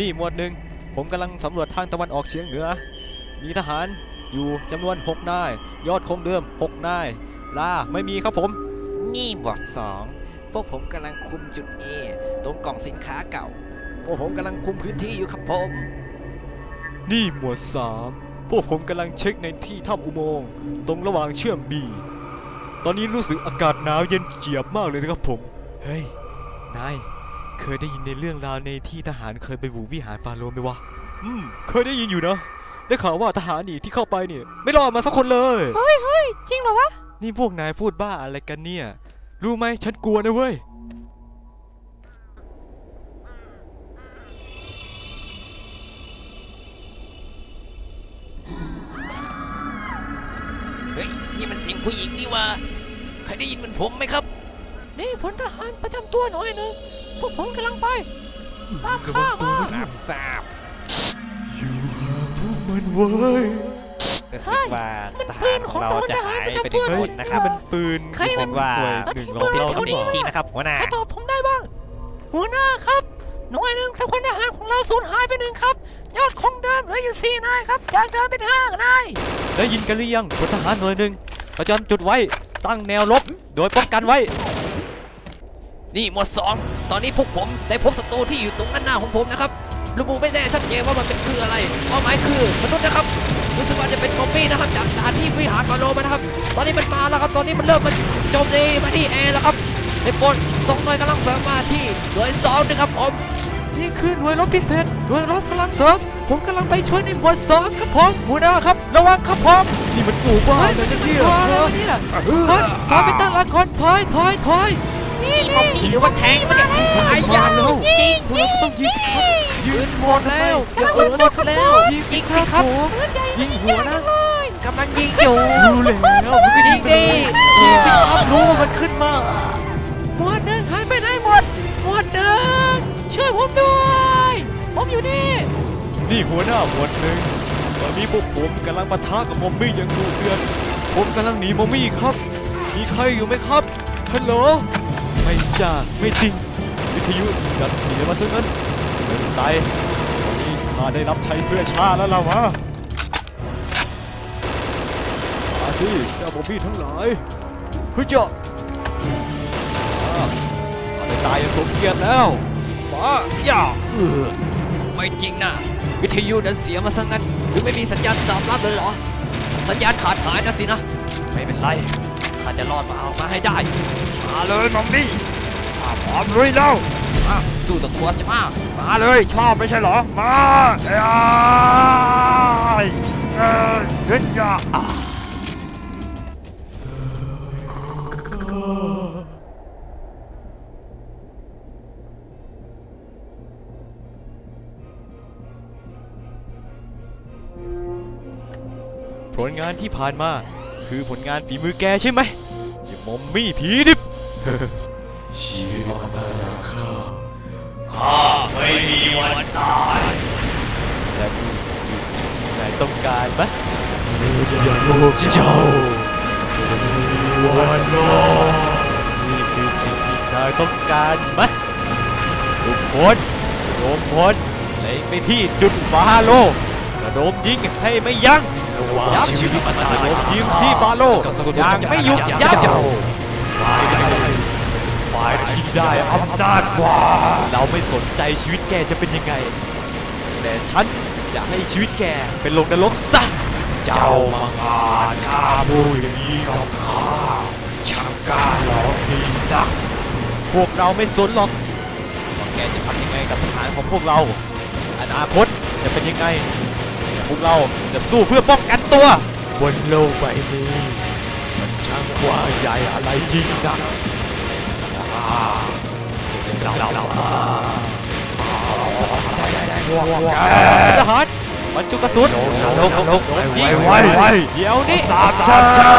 นี่หมวดหนึ่งผมกำลังสำรวจทางตะวันออกเฉียงเหนือ มีทหารอยู่จำนวน6นาย ยอดคงเดิม6นาย ลาไม่มีครับผม นี่บอดสองพวกผมกำลังคุมจุด A ตรงกล่องสินค้าเก่า พวกผมกำลังคุมพื้นที่อยู่ครับผม นี่หมวด3พวกผมกำลังเช็คในที่ถ้ำอุโมงค์ตรงระหว่างเชื่อมบีตอนนี้รู้สึกอากาศหนาวเย็นเจียบมากเลยนะครับผม เฮ้ย นาย เคยได้ยินในเรื่องราวในที่ทหารเคยไปบุกวิหารฟาโรห์ไหมวะ อืม เคยได้ยินอยู่นะ ได้ข่าวว่าทหารนี่ที่เข้าไปเนี่ยไม่รอดมาสักคนเลยจริงเหรอวะ นี่พวกนายพูดบ้าอะไรกันเนี่ย รู้ไหมฉันกลัวนะเว้ย เฮ้ย นี่มันเสียงผู้หญิงนี่วะเคยได้ยินเหมือนผมไหมครับ นี่พลทหารประจำตัวหน่อยหนึง พวกผมกำลังไป ตามข้ามารับทราบอยู่ห่างพวกมันเว้ยรู้สึกว่าทหารของเราจะหายไปหนึ่งคนนะครับมันปืนใครรู้สึกว่าหน่วยหนึ่งมันเราปืนเราตรงนี้จริงๆนะครับหัวหน้าใครตอบผมได้บ้าง หัวหน้าครับหน่วยหนึ่งถ้าพลทหารของเราสูญหายไปหนึ่งครับ ยอดคงเดิมเหลืออยู่สี่นายครับจากเดิมเป็นห้านายได้ยินกันหรือยังพลทหารหน่วยหนึ่งประจำจุดไว้ตั้งแนวรบโดยป้องกันไว้ นี่หมวดสองตอนนี้พวกผมได้พบศัตรูที่อยู่ตรงด้านหน้าของผมนะครับระบุไม่แน่ชัดเจนว่ามันเป็นคืออะไรเป้าหมายคือมนุษย์นะครับรู้สึกว่าจะเป็นกอมบี้นะครับจากฐานที่วิหารฟาโรห์มานะครับ ตอนนี้มันมาแล้วครับ ตอนนี้มันเริ่มมันโจมตีมาที่แอร์แล้วครับในโปรดส่งหน่วยกำลังเสริมมาที่หน่วยสองนะครับผมนี่คือหน่วยรบพิเศษหน่วยรบกำลังเสริมผมกำลังไปช่วยในหมวดสองครับผมหัวหน้าครับ ระวังครับผมนี่มันปู่บ้าเลยนะเนี่ยถอยแล้วเนี่ยถอยถอยไปตั้งหลักก่อนถอยถอยถอย นี่ป๊อปปี้หรือว่าแทงมันเนี่ยหายยากจริงพวกเราก็ต้องยิงสิครับยืนหมดแล้วกระสุนหมดแล้วยิงสิครับผมยิงหัวนะกำลังยิงอยู่รู้แล้วมันก็ยิงไปเลยยิงสิครับรู้ว่ามันขึ้นมาหมวดหนึ่งหายไปไหนหมดหมวดหนึ่งช่วยผมด้วยผมอยู่นี่ นี่หัวหน้าหมวดหนึ่งตอนนี้พวกผมกำลังปะทะกับมอมมี่อย่างดุเดือดผมกำลังหนีมอมมี่ครับ มีใครอยู่ไหมครับฮัลโหล ไม่จ้าไม่จริง วิทยุดันเสียมาซะงั้นไม่เป็นไรวันนี้ข้าได้รับใช้เพื่อชาติแล้วล่ะวะมาสิเจ้ามอมมี่ทั้งหลายเฮ้ยเจ้าอ่าข้าได้ตายอย่างสมเกียรติแล้วมาอย่าเออไม่จริงนะวิทยุดันเสียมาซะงั้นหรือไม่มีสัญญาณตอบรับเลยเหรอ สัญญาณขาดหายนะสินะ ไม่เป็นไรข้าจะรอดมาเอามาให้ได้ มาเลยมัมมี่ข้าพร้อมลุยแล้วมาสู้ต่อตัวจะมามาเลยชอบไม่ใช่เหรอ มาเอ้ยเอ้ยเฮ้ยจ้าอะผลงานที่ผ่านมา คือผลงานฝีมือแกใช่ไหมอย่ามอมมี่ผีดิบ เชื่อมาแล้วข้าข้าไม่มีวันตายและนี่คือสิ่งที่นายต้องการไหมอย่าโลกเจ้าวันรอนี่คือสิ่งที่นายต้องการไหมทุกคนรวมพลเล็งไปที่จุดฟาโลระดมยิงให้ไม่ยั้งยับชีวิตมาโดนทีมที่บาโลยังไม่หยุดยั้งฝ่ายใด ฝ่ายที่ได้อำนาจกว่า เราไม่สนใจชีวิตแกจะเป็นยังไง แต่ฉันอยากให้ชีวิตแกเป็นลงนรกซะเจ้ามังอาจฆ่าผู้อย่างนี้กับข้าช่างกล้าหลอกดีนักพวกเราไม่สนหรอกว่าแกจะทำยังไงกับทหารของพวกเรา อนาคตจะเป็นยังไงแต่พวกเราจะสู้เพื่อป้องกันตัว บนโลกใบนี้ มันช่างกว้างใหญ่อะไรจริงนัก อ่าจะเราเรามาใจใจง่วงง่วงทหารบรรจุกระสุนนกนกยิงไว้ไว้เดี๋ยวนี้สาบชา